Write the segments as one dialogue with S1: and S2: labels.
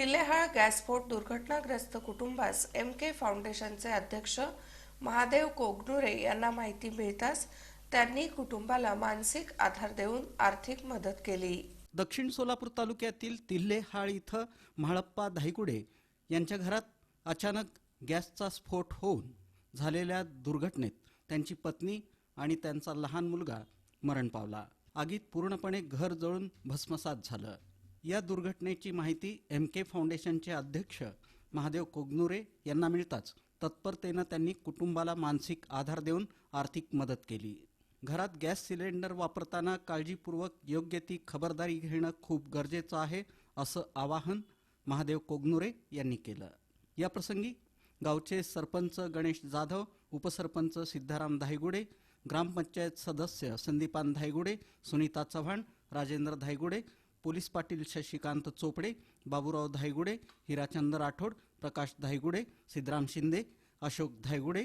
S1: तिल्लेहाळ गॅसस्फोट दुर्घटनाग्रस्त कुटुंबास एम के फाउंडेशनचे अध्यक्ष महादेव कोगनुरे यांना माहिती मिळताच त्यांनी कुटुंबाला मानसिक आधार देऊन आर्थिक मदत केली.
S2: दक्षिण सोलापूर तालुक्यातील तिल्हेहाळ इथं म्हाळप्पा धायगुडे यांच्या घरात अचानक गॅसचा स्फोट होऊन झालेल्या दुर्घटनेत त्यांची पत्नी आणि त्यांचा लहान मुलगा मरण पावला. आगीत पूर्णपणे घर जळून भस्मसात झालं. या दुर्घटनेची माहिती एम के फाउंडेशनचे अध्यक्ष महादेव कोगनुरे यांना मिळताच तत्परतेनं त्यांनी कुटुंबाला मानसिक आधार देऊन आर्थिक मदत केली. घरात गॅस सिलेंडर वापरताना काळजीपूर्वक योग्य ती खबरदारी घेणं खूप गरजेचं आहे असं आवाहन महादेव कोगनुरे यांनी केलं. याप्रसंगी गावचे सरपंच गणेश जाधव उपसरपंच सिद्धाराम धायगुडे ग्रामपंचायत सदस्य संदीपान धायगुडे सुनीता चव्हाण राजेंद्र धायगुडे पोलीस पाटील शशिकांत चोपडे बाबूराव धायगुडे हिराचंद राठोड प्रकाश धायगुडे सिद्धराम शिंदे अशोक धायगुडे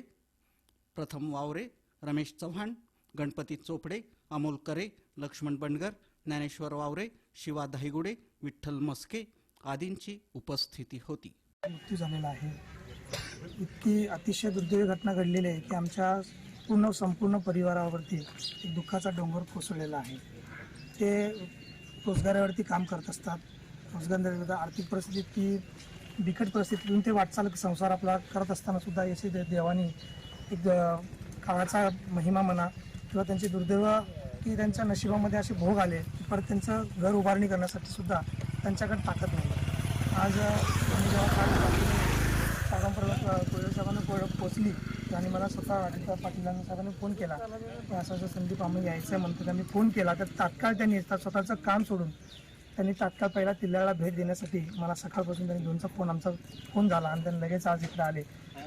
S2: प्रथम वावरे रमेश चव्हाण गणपती चोपडे अमोल करे लक्ष्मण बंडगर ज्ञानेश्वर वावरे शिवा धायगुडे विठ्ठल मस्के आदींची उपस्थिती होती.
S3: मृत्यू झालेला आहे. इतकी अतिशय दुर्दैवी घटना घडलेली आहे की आमच्या पूर्ण संपूर्ण परिवारावरती एक दुःखाचा डोंगर कोसळलेला आहे. ते रोजगारावरती काम करत असतात. रोजगार आर्थिक परिस्थिती इतकी बिकट परिस्थितीतून ते वाटचाल संसार आपला करत असताना सुद्धा याची दे- देवानी एक काळाचा महिमा म्हणा किंवा त्यांची दुर्दैव की त्यांच्या नशिबामध्ये असे भोग आले की परत त्यांचं घर उभारणी करण्यासाठी सुद्धा त्यांच्याकडे ताकद नाही. आज आम्ही जेव्हा काल कोळी साहेबांना पोहोचली आणि मला स्वतः राधिका पाटीलांना साहेबांनी फोन केला. असं असं संदीप आम्ही यायचं म्हणतो त्यांनी फोन केला. तर तात्काळ त्यांनी स्वतःचं काम सोडून त्यांनी तात्काळ पहिला तिल्ल्याला भेट देण्यासाठी मला सकाळपासून त्यांनी दोनचा फोन आमचा फोन झाला आणि त्यांनी लगेच आज इकडे आले.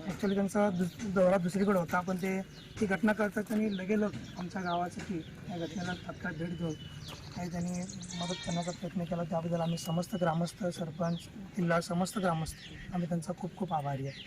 S3: ॲक्च्युली त्यांचा दुस दौरा दुसरीकडे होता. पण ते ती घटना करता त्यांनी लगेच आमच्या गावासाठी या घटनेला तात्काळ भेट देऊन काही त्यांनी मदत करण्याचा प्रयत्न केला. त्याबद्दल आम्ही समस्त ग्रामस्थ सरपंच किल्ला समस्त ग्रामस्थ आम्ही त्यांचा खूप खूप आभारी आहे.